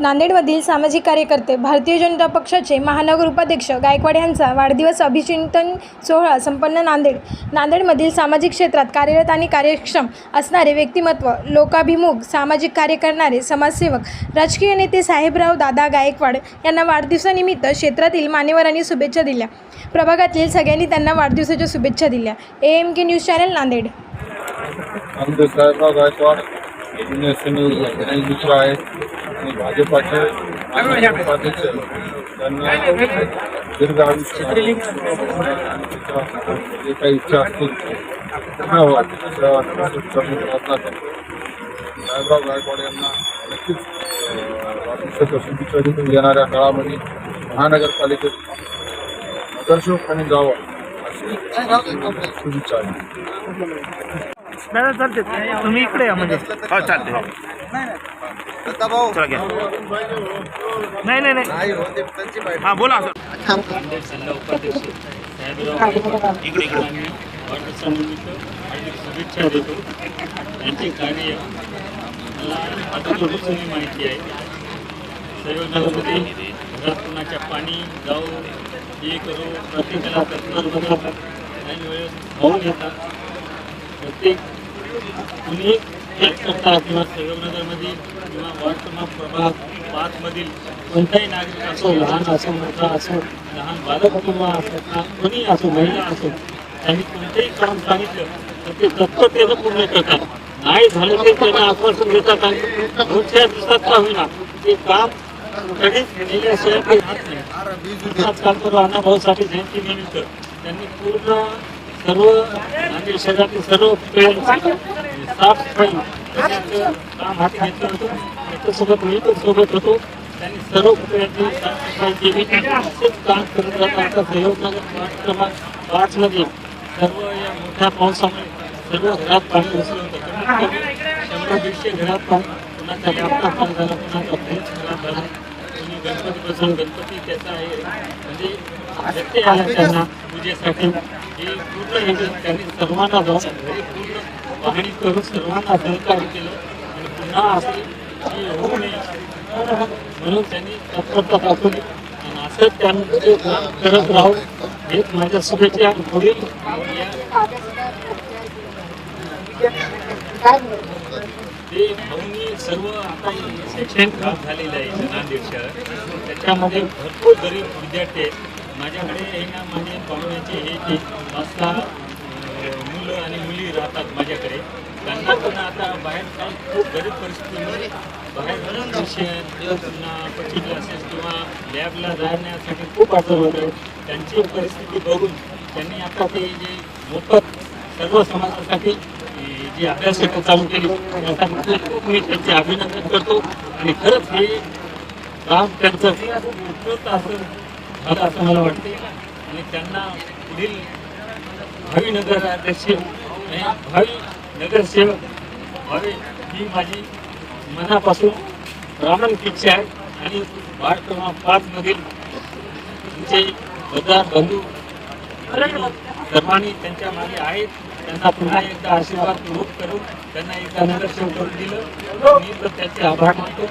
नांदेडमधील सामाजिक कार्यकर्ते भारतीय जनता पक्षाचे महानगर उपाध्यक्ष गायकवाड यांचा वाढदिवस अभिचिंतन सोहळा संपन्न नांदेड नांदेडमधील सामाजिक क्षेत्रात कार्यरत आणि कार्यक्षम असणारे व्यक्तिमत्व लोकाभिमुख सामाजिक कार्य करणारे समाजसेवक राजकीय नेते साहेबराव दादा गायकवाड यांना वाढदिवसानिमित्त क्षेत्रातील मान्यवरांनी शुभेच्छा दिल्या प्रभागातील सगळ्यांनी त्यांना वाढदिवसाच्या शुभेच्छा दिल्या A M K news channel Nanded Sahebrao Gaikwad जुने आणि भाजपाचे उपाध्यक्ष त्यांना दीर्घ आयुष्य जे काही इच्छा असतील प्रयत्न साहेबराव गायकवाड यांना नक्कीच वाढदिवसाच्या शुभेच्छा येणाऱ्या काळामध्ये महानगरपालिकेत नगरसेवकांनी जावं अशी शुभेच्छा आहे. दादा चालते तुम्ही इकडे या म्हणजे. हो चालते हो. चला घ्या. नाही नाही नाही. हा बोला. सर इकडे इकडे. वाढदिवसानिमित्त हार्दिक शुभेच्छा देतो. यांचे कार्य मला अगोदर सगळी माहिती आहे. संयोजनामध्ये घरात कुणाच्या पाणी जाऊ हे करू प्रत्येकाला तत्पर बघा आणि वेळेस भाऊ घेतात. प्रत्येक कुणी एक करता किंवा संयोगनगरमधील किंवा वार्ड क्रमांक प्रभाग पाचमधील कोणताही नागरिक असो लहान असो मोठा असो लहान बालक किंवा असो का कोणी असो महिला असो त्यांनी कोणतेही काम सांगितलं तर ते तत्परतेनं पूर्ण करतात. नाही झालं ते त्यांना आश्वासन देतात आणि पुढच्या दिवसात का होईना. ते काम केल्याशिवाय काही राहत नाही. आजकाल तर अण्णाभाऊसाठी जयंती निमित्त त्यांनी पूर्ण सर्व आमच्या शहरातील सर्व पिढ्यांची साफसफाई काम हाती घेतलं होतं. त्याच्यासोबत मी पण सोबत होतो. त्यांनी सर्व पिढ्यांची साफसफाई केली काम करत राहतात आता सहयोगनगर वार्ड क्रमांक पाचमध्ये सर्व या मोठ्या पावसामुळे सर्व घरात पाणी घुसलं होतं शंभर दीडशे घरात पाणी. पाणी झाला फ्रीज खराब झाला कोणी गणपती बसवून गणपती त्याचा आहे. म्हणजे व्यत्यय आला त्यांना पूजेसाठी. हे पूर्ण हे त्यांनी सर्वांना जाऊन घरी पूर्ण पाहणी करून सर्वांना सहकार्य केलं. आणि पुन्हा असे होऊ नये. म्हणून त्यांनी तत्परता दाखवली आणि असंच त्यांनी ते काम करत राहू हेच माझ्या शुभेच्छा पुढील ते भाऊनी सर्व आता शैक्षणिक झालेलं आहे नांदेड शहर. त्याच्यामध्ये भरपूर गरीब विद्यार्थी आहेत. माझ्याकडे हे ना माझे पाहुण्याचे हे जे पाच सहा मुलं आणि मुली राहतात माझ्याकडे. त्यांना पण आता बाहेर काही खूप गरीब परिस्थितीमध्ये बाहेर ट्युशन पुन्हा कोचिंग क्लासेस किंवा लॅबला जाण्यासाठी खूप अडचण होते. त्यांची परिस्थिती बघून त्यांनी आता ते जे मोफत सर्व समाजासाठी जी अभ्यासक्रम चालू केली खूप मी त्यांचे अभिनंदन करतो. आणि खरंच हे काम त्यांचं उत्कृष्ट असं झालं असं मला वाटते आणि त्यांना पुढील भावी नगराध्यक्ष आणि भावी नगरसेवक व्हावे ही माझी मनापासून प्रामाणिक इच्छा आहे. आणि वार्ड क्रमांक पाचमधील तुमचे मतदार बंधू सर्वांनी त्यांच्या मागे आहेत. त्यांना पुन्हा एकदा आशीर्वाद पूर्वक करून त्यांना एकदा नगरसेवक करून दिलं. मी तर त्याचे आभार मानतो.